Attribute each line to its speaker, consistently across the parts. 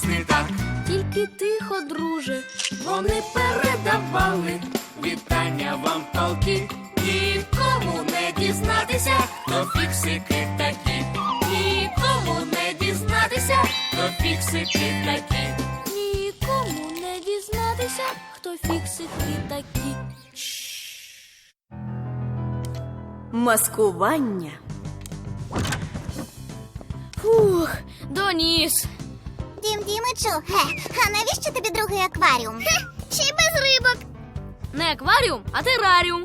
Speaker 1: нас не так.
Speaker 2: Тільки тихо, друже.
Speaker 1: Вони передавали вітання вам толки. Нікому не дізнатися, хто фіксики такі. Нікому не дізнатися, хто фіксики такі.
Speaker 2: Нікому не дізнатися, хто фіксики такі.
Speaker 3: Маскування.
Speaker 2: Фух, доніс.
Speaker 4: Дім Дімичу, ге, а навіщо тобі другий акваріум? Хе, ще й без рибок.
Speaker 2: Не акваріум, а тераріум.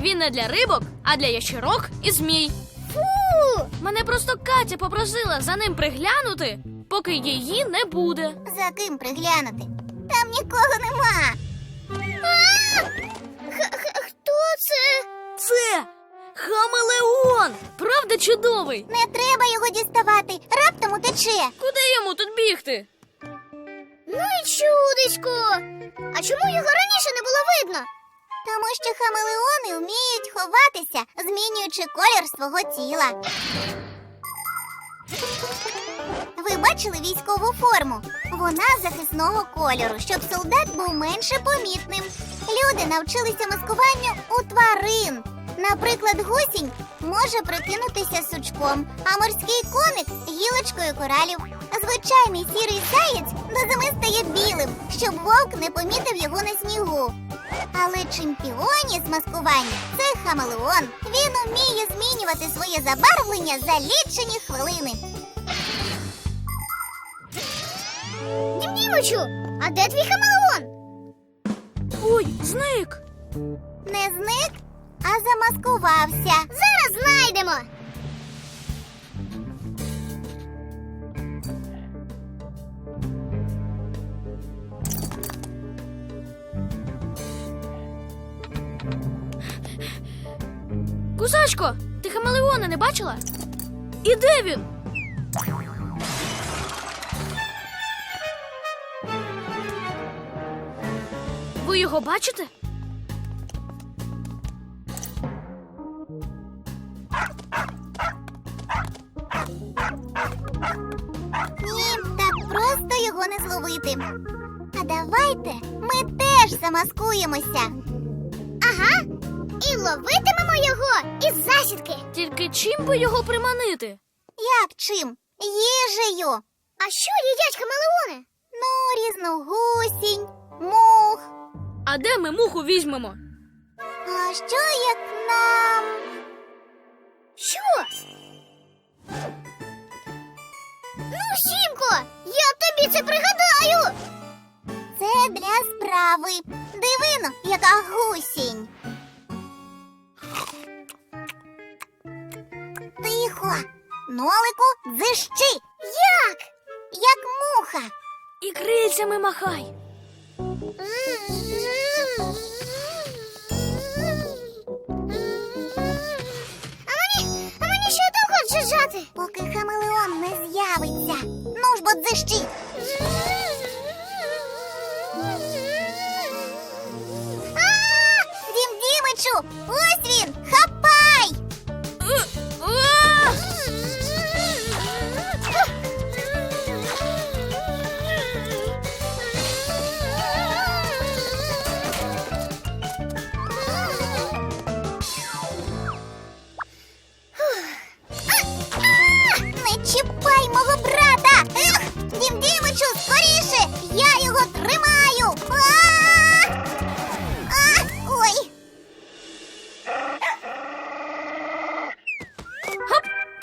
Speaker 2: Він не для рибок, а для ящерок і змій.
Speaker 4: Фу!
Speaker 2: Мене просто Катя попросила за ним приглянути, поки її не буде.
Speaker 4: За ким приглянути? Там нікого нема. А!
Speaker 2: Чудовий?
Speaker 4: Не треба його діставати, раптом утече.
Speaker 2: Куди йому тут бігти?
Speaker 4: Ну і чудисько. А чому його раніше не було видно? Тому що хамелеони вміють ховатися, змінюючи колір свого тіла. Ви бачили військову форму? Вона захисного кольору, щоб солдат був менше помітним. Люди навчилися маскуванню у тварин. Наприклад, гусінь може прикинутися сучком, а морський коник гілочкою коралів. Звичайний сірий заєць до зими стає білим, щоб вовк не помітив його на снігу. Але чемпіоні з маскування це хамелеон. Він уміє змінювати своє забарвлення за лічені хвилини. Дімдімочу, а де твій хамелеон?
Speaker 2: Ой, зник!
Speaker 4: Не зник, а замаскувався. Зараз знайдемо.
Speaker 2: Кусачко, ти хамелеона не бачила? І де він? Ви його бачите?
Speaker 4: Його не зловити. А давайте ми теж замаскуємося. Ага, і ловитимемо його із засідки.
Speaker 2: Тільки чим би його приманити?
Speaker 4: Як чим? Їжею. А що їдять хамелеони? Ну, різну гусінь, мух.
Speaker 2: А де ми муху візьмемо?
Speaker 4: А що як нам? Ну, Сімко, я тобі це пригадаю. Це для справи. Дивино, яка гусінь. Тихо. Нолику, дзищи. Як? Як муха.
Speaker 2: І крильцями махай.
Speaker 4: А Ну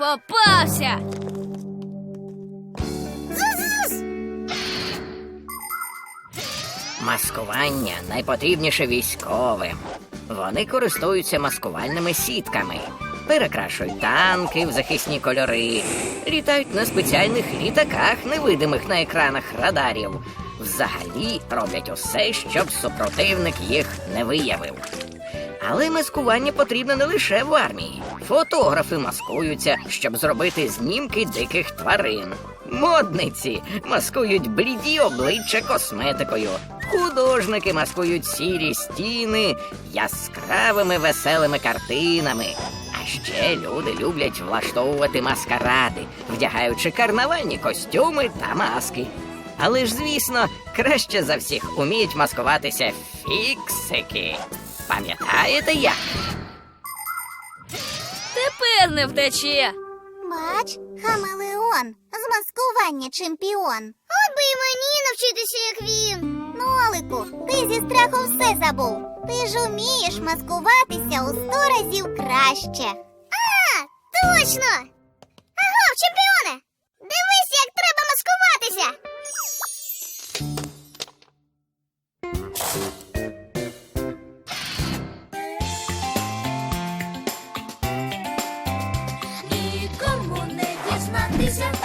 Speaker 2: Попався!
Speaker 5: Маскування найпотрібніше військовим. Вони користуються маскувальними сітками, перекрашують танки в захисні кольори, літають на спеціальних літаках, невидимих на екранах радарів. Взагалі роблять усе, щоб супротивник їх не виявив. Але маскування потрібно не лише в армії. Фотографи маскуються, щоб зробити знімки диких тварин. Модниці маскують бліді обличчя косметикою. Художники маскують сірі стіни яскравими веселими картинами. А ще люди люблять влаштовувати маскаради, вдягаючи карнавальні костюми та маски. Але ж, звісно, краще за всіх уміють маскуватися фіксики. Пам'ятаєте як?
Speaker 2: Тепер не втече.
Speaker 4: Бач, хамелеон, змаскування чемпіон. От би і мені навчитися, як він. Нолику, ти зі страху все забув. Ти ж умієш маскуватися у сто разів краще. А, точно! Аго, чемпіоне! Дивись, як
Speaker 1: Нікому не дізнатися,